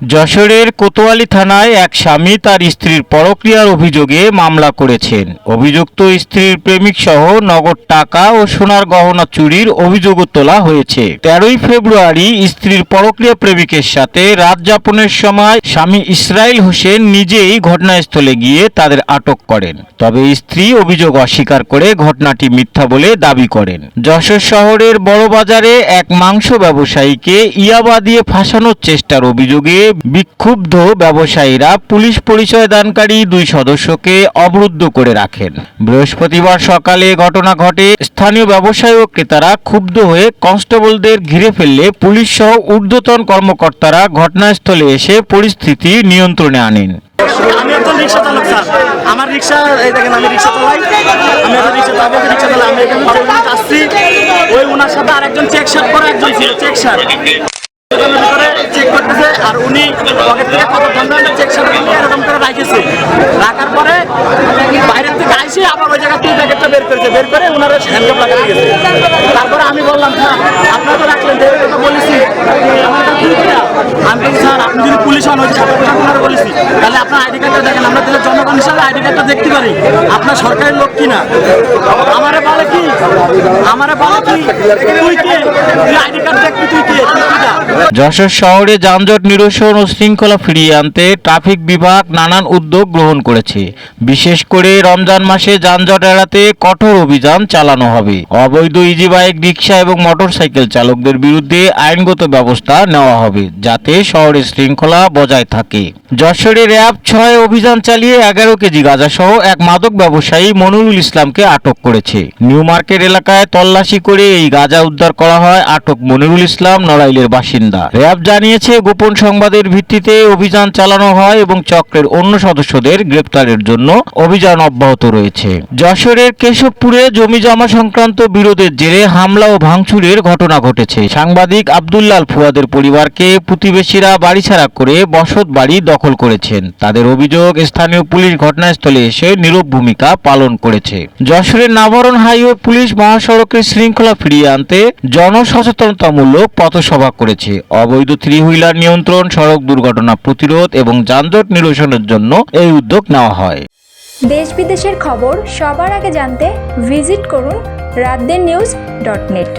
যশোরের কোতোয়ালি থানায় এক স্বামী তার স্ত্রীর পরক্রিয়ার অভিযোগে মামলা করেছেন। অভিযুক্ত স্ত্রীর প্রেমিক সহ নগদ টাকা ও সোনার গহনা চুরির অভিযোগও তোলা হয়েছে। তেরোই ফেব্রুয়ারি স্ত্রীর পরক্রিয়া প্রেমিকের সাথে রাত যাপনের সময় স্বামী ইসরাইল হোসেন নিজেই ঘটনাস্থলে গিয়ে তাদের আটক করেন। তবে স্ত্রী অভিযোগ অস্বীকার করে ঘটনাটি মিথ্যা বলে দাবি করেন। যশোর শহরের বড় বাজারে এক মাংস ব্যবসায়ীকে ইয়াবা দিয়ে ফাঁসানোর চেষ্টার অভিযোগে বিক্ষুব্ধ ব্যবসায়ীরা পুলিশ পরিচয় দানকারী দুই সদস্যকে অবরুদ্ধ করে রাখেন। বৃহস্পতিবার সকালে ঘটনা ঘটে। স্থানীয় ব্যবসায়ী ও ক্রেতারা ক্ষুব্ধ হয়ে কনস্টেবলদের ঘিরে ফেললে পুলিশ সহ ঊর্ধ্বতন কর্মকর্তারা ঘটনাস্থলে এসে পরিস্থিতি নিয়ন্ত্রণে আনেন। আমি একজন চেক শার্ট একজন চেক শার্ট আর উনি পকেট থেকে কত ধরনের চেক নিয়ে এরকম করে রাখেছে। রাখার পরে বাইরের থেকে আইসে আবার ওই জায়গা থেকে প্যাকেটটা বের করেছে। বের করে ওনারা হ্যান্ডকাপ লাগাতে গেছে। তারপরে আমি বললাম, স্যার, আপনারা তো রাখলেন বলেছি। আমার আমি স্যার, আপনি যদি পুলিশ হন, ওই বলেছি। তাহলে আপনার আইডি কার্ডটা দেখেন, আমরা তাহলে জনগণ হিসাবে আইডি কার্ডটা দেখতে পারি। আপনার সরকারি লোক কিনা? আমারে বলে কি? আমারে বলে কি? তুই কে? তুই আইডি কার্ড দেখবি, তুই কে? যশোর শহরে যানজট নিরসন ও শৃঙ্খলা ফিরিয়ে আনতে ট্রাফিক বিভাগ নানান উদ্যোগ গ্রহণ করেছে। বিশেষ করে রমজান মাসে যানজট এড়াতে কঠোর অভিযান চালানো হবে। অবৈধ ইজি বাইক রিক্সা এবং মোটরসাইকেল চালকদের বিরুদ্ধে আইনগত ব্যবস্থা নেওয়া হবে, যাতে শহরের শৃঙ্খলা বজায় থাকে। যশোরে র্যাব ছয় অভিযান চালিয়ে এগারো কেজি গাঁজা সহ এক মাদক ব্যবসায়ী মনিরুল ইসলামকে আটক করেছে। নিউ মার্কেট এলাকায় তল্লাশি করে এই গাঁজা উদ্ধার করা হয় আটক মনিরুল ইসলাম, নড়াইলের বাসিন্দা। র্যাব জানিয়েছে, গোপন সংবাদের ভিত্তিতে অভিযান চালানো হয় এবং চক্রের অন্য সদস্যদের গ্রেপ্তারের জন্য অভিযান অব্যাহত রয়েছে। যশোরের কেশবপুরে জমি জমা সংক্রান্ত বিরোধের জেরে হামলা ও ভাঙচুরের ঘটনা ঘটেছে। সাংবাদিক আব্দুল্লাল ফুয়াদের পরিবারকে প্রতিবেশীরা বাড়ি ছাড়া করে বসত বাড়ি দখল করেছেন। তাদের অভিযোগ, স্থানীয় পুলিশ ঘটনাস্থলে এসে নীরব ভূমিকা পালন করেছে। যশোরের নাভারণ হাইওয়ে পুলিশ মহাসড়কের শৃঙ্খলা ফিরিয়ে আনতে জনসচেতনতামূলক পথসভা করেছে। অবৈধ থ্রি হুইলার নিয়ন্ত্রণ, সড়ক দুর্ঘটনা প্রতিরোধ এবং যানজট নিরসনের জন্য এই উদ্যোগ নেওয়া হয়। দেশ বিদেশের খবর সবার আগে জানতে ভিজিট করুন রাতদের নিউজ ডট নেট।